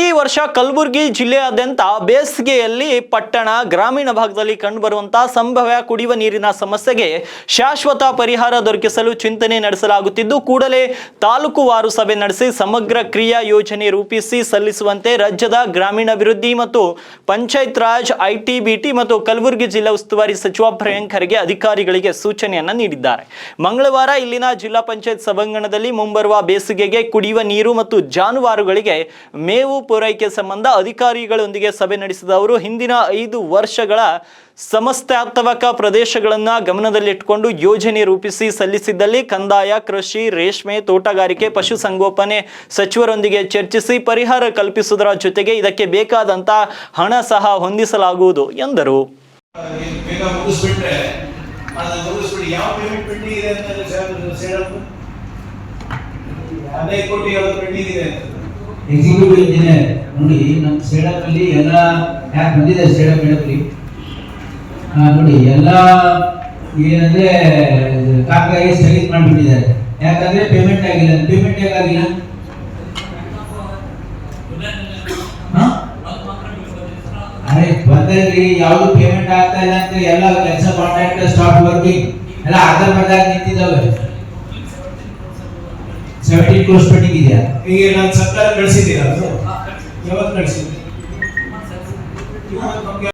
ಪ್ರತಿ ವರ್ಷ ಕಲಬುರಗಿ ಜಿಲ್ಲೆಯಾದ್ಯಂತ ಬೇಸಿಗೆಯಲ್ಲಿ ಪಟ್ಟಣ, ಗ್ರಾಮೀಣ ಭಾಗದಲ್ಲಿ ಕಂಡುಬರುವಂತಹ ಸಂಭವ್ಯ ಕುಡಿಯುವ ನೀರಿನ ಸಮಸ್ಯೆಗೆ ಶಾಶ್ವತ ಪರಿಹಾರ ದೊರಕಿಸಲು ಚಿಂತನೆ ನಡೆಸಲಾಗುತ್ತಿದ್ದು, ಕೂಡಲೇ ತಾಲೂಕುವಾರು ಸಭೆ ನಡೆಸಿ ಸಮಗ್ರ ಕ್ರಿಯಾ ಯೋಜನೆ ರೂಪಿಸಿ ಸಲ್ಲಿಸುವಂತೆ ರಾಜ್ಯದ ಗ್ರಾಮೀಣಾಭಿವೃದ್ಧಿ ಮತ್ತು ಪಂಚಾಯತ್ ರಾಜ್ ಐಟಿಬಿಟಿ ಮತ್ತು ಕಲಬುರಗಿ ಜಿಲ್ಲಾ ಉಸ್ತುವಾರಿ ಸಚಿವ ಪ್ರಿಯಾಂಕ್ ಖರ್ಗೆ ಅಧಿಕಾರಿಗಳಿಗೆ ಸೂಚನೆಯನ್ನು ನೀಡಿದ್ದಾರೆ. ಮಂಗಳವಾರ ಇಲ್ಲಿನ ಜಿಲ್ಲಾ ಪಂಚಾಯತ್ ಸಭಾಂಗಣದಲ್ಲಿ ಮುಂಬರುವ ಬೇಸಿಗೆಗೆ ಕುಡಿಯುವ ನೀರು ಮತ್ತು ಜಾನುವಾರುಗಳಿಗೆ ಮೇವು ಪೂರೈಕೆ ಸಂಬಂಧ ಅಧಿಕಾರಿಗಳೊಂದಿಗೆ ಸಭೆ ನಡೆಸಿದ ಅವರು, ಹಿಂದಿನ ಐದು ವರ್ಷಗಳ ಸಮಸ್ಯಾತ್ಮಕ ಪ್ರದೇಶಗಳನ್ನು ಗಮನದಲ್ಲಿಟ್ಟುಕೊಂಡು ಯೋಜನೆ ರೂಪಿಸಿ ಸಲ್ಲಿಸಿದ್ದಲ್ಲಿ ಕಂದಾಯ, ಕೃಷಿ, ರೇಷ್ಮೆ, ತೋಟಗಾರಿಕೆ ಪಶುಸಂಗೋಪನೆ ಸಚಿವರೊಂದಿಗೆ ಚರ್ಚಿಸಿ ಪರಿಹಾರ ಕಲ್ಪಿಸುವುದರ ಜೊತೆಗೆ ಇದಕ್ಕೆ ಬೇಕಾದಂತ ಹಣ ಸಹ ಹೊಂದಿಸಲಾಗುವುದು ಎಂದರು. ಯಾವ ಎಕ್ಸಿಕ್ಯೂಟಿವ್ ಇಂಜಿನಿಯರ್ ನೋಡಿ ನಮ್ಮ ಸೇಡಪ್ ಅಲ್ಲಿ ಎಲ್ಲ ಯಾಕೆ ಬಂದಿದೆ ಸೇಡಪ್ ಹೇಳಪ್ರಿ ನೋಡಿ, ಎಲ್ಲ ಏನಂದ್ರೆ ಕಾಕಾಗಿ ಸ್ಥಗಿತ ಮಾಡಿಬಿಟ್ಟಿದ್ದಾರೆ. ಯಾಕಂದ್ರೆ ಪೇಮೆಂಟ್ ಆಗಿಲ್ಲ. ಪೇಮೆಂಟ್ ಯಾಕಾಗಿಲ್ಲ? ಅರೆ ಬಂದ್ರಿ ಯಾವ್ದು ಪೇಮೆಂಟ್ ಆಗ್ತಾ ಇಲ್ಲ ಅಂತ ಎಲ್ಲ ಕೆಲಸ ಕಾಂಟ್ರಾಕ್ಟ್ ಸ್ಟಾಪ್ ವರ್ಕಿಂಗ್ ಎಲ್ಲ ಅರ್ಧ ಬರ್ದಾಗ ನಿಂತಿದ್ದಾವೆ. ಸೆವೆಂಟೀನ್ ಕ್ರೋಸ್ ಪೆಂಡಿಂಗ್ ಇದೆಯಾ? ಈಗ ನಾನು ಸರ್ಕಾರ ಕಳಿಸಿದ್ದೀರಾ ಯಾವತ್ತು ನಮ್ಗೆ